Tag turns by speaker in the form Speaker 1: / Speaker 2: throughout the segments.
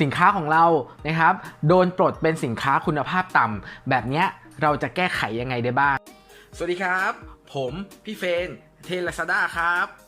Speaker 1: สินค้าของเรานะครับ โดนปลดเป็นสินค้าคุณภาพต่ำแบบนี้เราจะแก้ไขยังไงได้บ้าง สวัสดีครับ ผมพี่เฟนเทลซาด้าครับ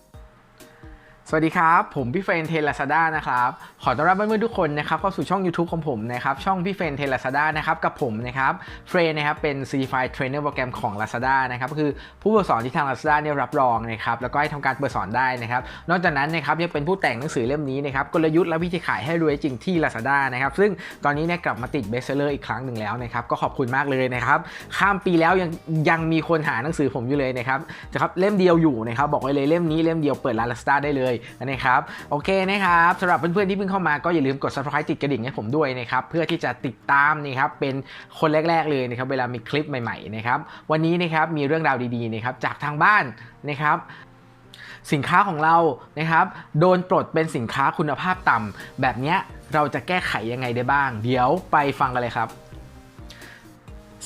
Speaker 1: สวัสดีครับ ผมพี่เฟรนเทล a ซาด้านะครับ ขอต้อนรับเพื่อนๆทุกคนนะครับเข้าสู่ช่อง YouTube ของผมนะครับ ช่องพี่เฟรนเทล a ซาด้านะครับ กับผมนะครับ เฟรนนะครับ เป็น Certified Trainer โปรแกรมของ Lazada นะครับ ก็คือผู้เปิดสอนที่ทาง Lazada เนี่ยรับรองนะครับ แล้วก็ให้ทำการเปิดสอนได้นะครับ นอกจากนั้นนะครับยังเป็นผู้แต่งหนังสือเล่มนี้นะครับ กลยุทธ์และวิธีขายให้รวยจริงที่ Lazada นะครับ ซึ่งตอนนี้เนี่ยกลับมาติดเบสเซอร์อีกครั้งหนึ่งแล้วนะครับ ก็ขอบคุณมากเลยนะครับ ข้ามปีแล้วยังยังมีคนหาหนังสือผมอยู่เลยนะครับนะครับเล่มเดียวอยู่นะครับบอกไว้เลยเล่มนี้เล่มเดียวเปิดร้าน Lazada ได้เลยนะครับโอเคนะครับสำหรับเพื่อนๆที่เพิ่งเข้ามาก็อย่าลืมกด subscribe ติดกระดิ่งให้ผมด้วยนะครับเพื่อที่จะติดตามนะครับเป็นคนแรก ๆเลยนะครับเวลามีคลิปใหม่ๆนะครับวันนี้นะครับมีเรื่องราวดีๆนะครับจากทางบ้านนะครับสินค้าของเรานะครับโดนปลดเป็นสินค้าคุณภาพต่ำแบบเนี้ยเราจะแก้ไขยังไงได้บ้าง เดี๋ยวไปฟังกันเลยครับ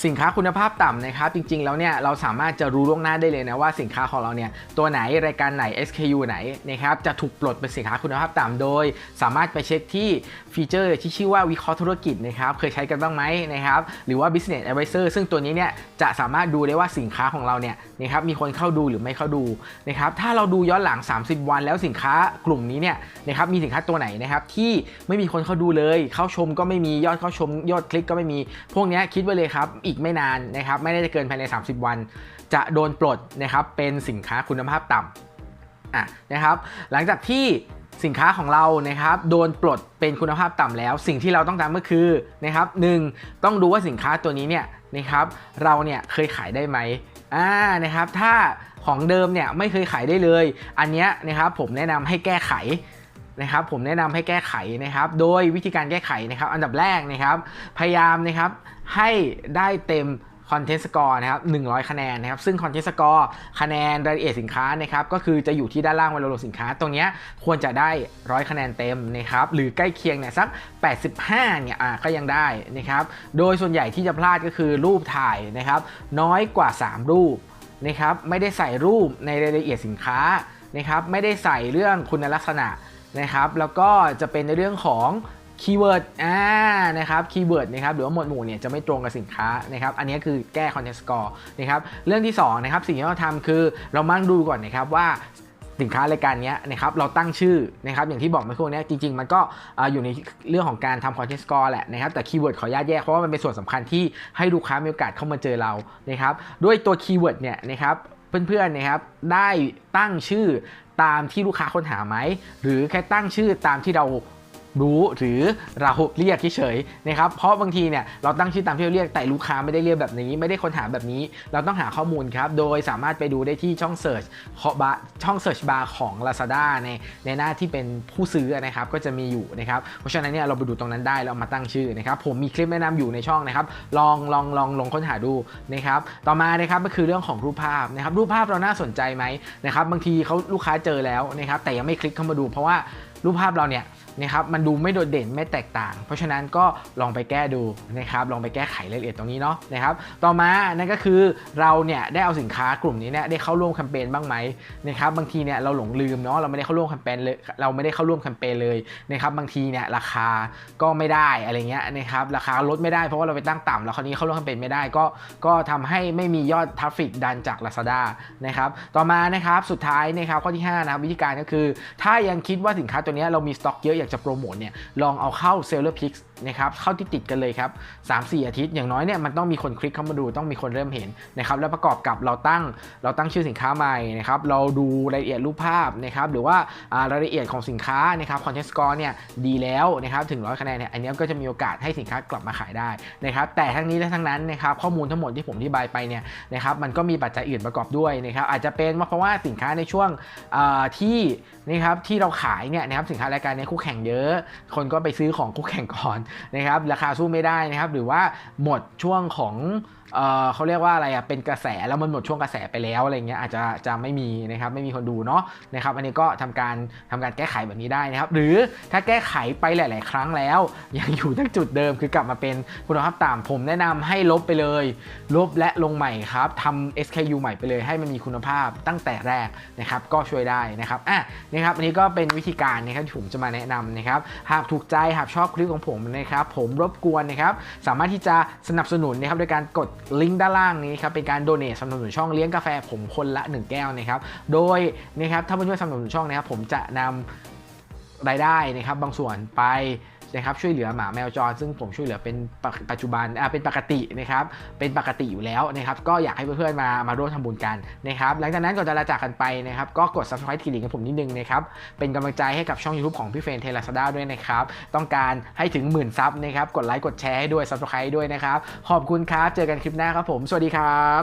Speaker 1: สินค้าคุณภาพต่ำนะครับ จริง ๆ แล้วเนี่ยเราสามารถจะรู้ล่วงหน้าได้เลยนะว่าสินค้าของเราเนี่ยตัวไหนรายการไหน SKU ไหนนะครับจะถูกปลดเป็นสินค้าคุณภาพต่ำโดย สามารถไปเช็คที่ฟีเจอร์ที่ชื่อว่าวิเคราะห์ธุรกิจนะครับเคยใช้กันบ้างไหมนะครับหรือว่า business advisor ซึ่งตัวนี้เนี่ยจะสามารถดูได้ว่าสินค้าของเราเนี่ยนะครับมีคนเข้าดูหรือไม่เข้าดูนะครับถ้าเราดูย้อนหลัง 30 วัน แล้วสินค้ากลุ่มนี้เนี่ยนะครับมีสินค้าตัวไหนนะครับที่ไม่มีคนเข้าดูเลย เข้าชมก็ไม่มียอดเข้าชมยอดคลิกก็ไม่มีพวกนี้คิดไว้เลยครับอีกไม่นานนะครับไม่ได้จะเกินภายใน 30 วัน จะโดนปลดนะครับเป็นสินค้าคุณภาพต่ำอะนะครับหลังจากที่สินค้าของเรานะครับโดนปลดเป็นคุณภาพต่ำแล้ว สิ่งที่เราต้องทำก็คือนะครับหนึ่งต้องดูว่าสินค้าตัวนี้เนี่ยนะครับเราเนี่ยเคยขายได้ไหมอ่านะครับถ้าของเดิมเนี่ยไม่เคยขายได้เลย อันเนี้ยนะครับผมแนะนำให้แก้ไขนะครับผมแนะนำให้แก้ไขนะครับ โดยวิธีการแก้ไขนะครับ อันดับแรกนะครับ พยายามนะครับ ให้ได้เต็ม Content Score นะครับ100 คะแนนนะครับ ซึ่ง Content Score คะแนนรายละเอียดสินค้านะครับก็คือจะอยู่ที่ด้านล่างวันโลสินค้า ตรงนี้ควรจะได้ 100 คะแนนเต็มนะครับหรือใกล้เคียงเนี่ยสัก 85 เนี่ยอะก็ยังได้นะครับโดยส่วนใหญ่ที่จะพลาดก็คือรูปถ่ายนะครับน้อยกว่า 3 รูปนะครับไม่ได้ใส่รูปในรายละเอียดสินค้านะครับไม่ได้ใส่เรื่องคุณลักษณะนะครับแล้วก็จะเป็นในเรื่องของ คีย์เวิร์ดอ่านะครับคีย์เวิร์ดนะครับหรือว่าหมวดหมู่เนี่ยจะไม่ตรงกับสินค้านะครับอันนี้คือแก้ content score นะครับเรื่องที่2นะครับสิ่งที่เราทำคือเรามั่งดูก่อนนะครับว่าสินค้ารายการนี้นะครับเราตั้งชื่อนะครับอย่างที่บอกเมื่อครู่นี้จริงๆ มันก็อยู่ในเรื่องของการทำ content score แหละนะครับแต่คีย์เวิร์ดขออนุญาตแยกเพราะว่ามันเป็นส่วนสำคัญที่ให้ลูกค้ามีโอกาสเข้ามาเจอเรานะครับด้วยตัวคีย์เวิร์ดเนี่ยนะครับเพื่อนๆนะครับได้ตั้งชื่อตามที่ลูกค้าค้นหาไหม หรือแค่ตั้งชื่อตามที่เรา รู้หรือเราเรียกเฉยๆนะครับเพราะบางทีเนี่ยเราตั้งชื่อตามที่เราเรียกแต่ลูกค้าไม่ได้เรียกแบบนี้ ไม่ได้ค้นหาแบบนี้ เราต้องหาข้อมูลครับ โดยสามารถไปดูได้ที่ช่อง Search ช่อง Search Bar ของ Lazada ในในหน้าที่เป็นผู้ซื้อนะครับก็จะมีอยู่นะครับเพราะฉะนั้นเนี่ยเราไปดูตรงนั้นได้แล้วเอามาตั้งชื่อนะครับผมมีคลิปแนะนำอยู่ในช่องนะครับลองลองลองลองค้นหาดูนะครับต่อมานะครับก็คือเรื่องของรูปภาพนะครับรูปภาพเราน่าสนใจไหมนะครับบางทีเขาลูกค้าเจอแล้วนะครับแต่ยังไม่คลิกเข้ามาดูเพราะว่า รูปภาพเราเนี่ยนะครับมันดูไม่โดดเด่นไม่แตกต่าง เพราะฉะนั้นก็ลองไปแก้ดูนะครับลองไปแก้ไขรายละเอียดตรงนี้เนาะนะครับต่อมานั่นก็คือเราเนี่ยได้เอาสินค้ากลุ่มนี้เนี่ยได้เข้าร่วมแคมเปญบ้างไหมนะครับบางทีเนี่ยเราหลงลืมเนาะเราไม่ได้เข้าร่วมแคมเปญเลยเราไม่ได้เข้าร่วมแคมเปญเลยนะครับบางทีเนี่ยราคาก็ไม่ได้อะไรเงี้ยนะครับราคาลดไม่ได้เพราะว่าเราไปตั้งต่ำแล้วคราวนี้เข้าร่วมแคมเปญไม่ได้ก็ก็ทำให้ไม่มียอดทราฟฟิกดันจาก Lazada นะครับต่อมานะครับสุดท้ายนะครับข้อที่ห้านะครับวิธีการก็คือ ถ้ายังคิดว่าสินค้าตัวเนี้เรามีสต็อกเยอะอยากจะโปรโมทเนี่ยลองเอาเข้า Seller Pix นะครับเข้าติดติดกันเลยครับ3-4อาทิตย์อย่างน้อยเนี่ยมันต้องมีคนคลิกเข้ามาดูต้องมีคนเริ่มเห็นนะครับแล้วประกอบกับเราตั้งเราตั้งชื่อสินค้าใหม่นะครับเราดูรายละเอียดรูปภาพนะครับหรือว่ารายละเอียดของสินค้านะครับ Content Score เนี่ยดีแล้วนะครับถึงร้อยคะแนนเนี่ยอันนี้ก็จะมีโอกาสให้สินค้ากลับมาขายได้นะครับแต่ทั้งนี้และทั้งนั้นนะครับข้อมูลทั้งหมดที่ผมอธิบายไปเนี่ยนะครับมันก็มีปัจจัยอื่นประกอบด้วยนะครับอาจจะเป็นว่าเพราะว่าสินค้าในช่วงที่นะครับที่เราขายเนี่ยนะครับสินค้ารายการนี้คู่แข่งเยอะ คนก็ไปซื้อของคู่แข่งก่อนนะครับ ราคาสู้ไม่ได้นะครับ หรือว่าหมดช่วงของเออเขาเรียกว่าอะไรอะเป็นกระแสแล้วมันหมดช่วงกระแสไปแล้วอะไรเงี้ยอาจจะจะไม่มีนะครับไม่มีคนดูเนาะนะครับอันนี้ก็ทำการทำการแก้ไขแบบนี้ได้นะครับ หรือถ้าแก้ไขไปหลาย ๆ ครั้งแล้ว ยังอยู่ที่จุดเดิมคือกลับมาเป็นคุณภาพต่ำผมแนะนำให้ลบไปเลย ลบและลงใหม่ครับทำ SKU ใหม่ไปเลยให้มันมีคุณภาพตั้งแต่แรกนะครับก็ช่วยได้นะครับอะนะครับอันนี้ก็เป็นวิธีการนะครับที่ผมจะมาแนะนำนะครับหากถูกใจหากชอบคลิปของผมนะครับผมรบกวนนะครับสามารถที่จะสนับสนุนนะครับโดยการกดลิงก์ด้านล่างนี้ครับเป็นการโดเนทสนับสนุนช่องเลี้ยงกาแฟผมคนละ 1 แก้วนะครับโดยนะครับถ้าเพื่อนๆสนับสนุนช่องนะครับผมจะนำรายได้นะครับบางส่วนไป นะครับช่วยเหลือหมาแมวจร ซึ่งผมช่วยเหลือเป็นป,ปัจจุบันอ่าเป็นปกตินะครับเป็นปกติอยู่แล้วนะครับก็อยากให้เพื่อนๆมามาร่วมทำบุญกันนะครับหลังจากนั้นก่อนจะลาจากกันไปนะครับก็กด subscribe ทีลิงกับผมนิดนึงนะครับเป็นกำลังใจให้กับช่อง YouTube ของพี่เฟนเทลาซาด้าด้วยนะครับต้องการให้ถึงหมื่นซับนะครับกดไลค์กดแชร์ให้ด้วย subscribe ด้วยนะครับขอบคุณครับเจอกันคลิปหน้าครับผมสวัสดีครับ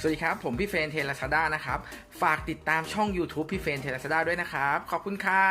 Speaker 1: สวัสดีครับ ผมพี่เฟนเทลซาด้านะครับ ฝากติดตามช่อง YouTube พี่เฟนเทลซาด้าด้วยนะครับ ขอบคุณครับ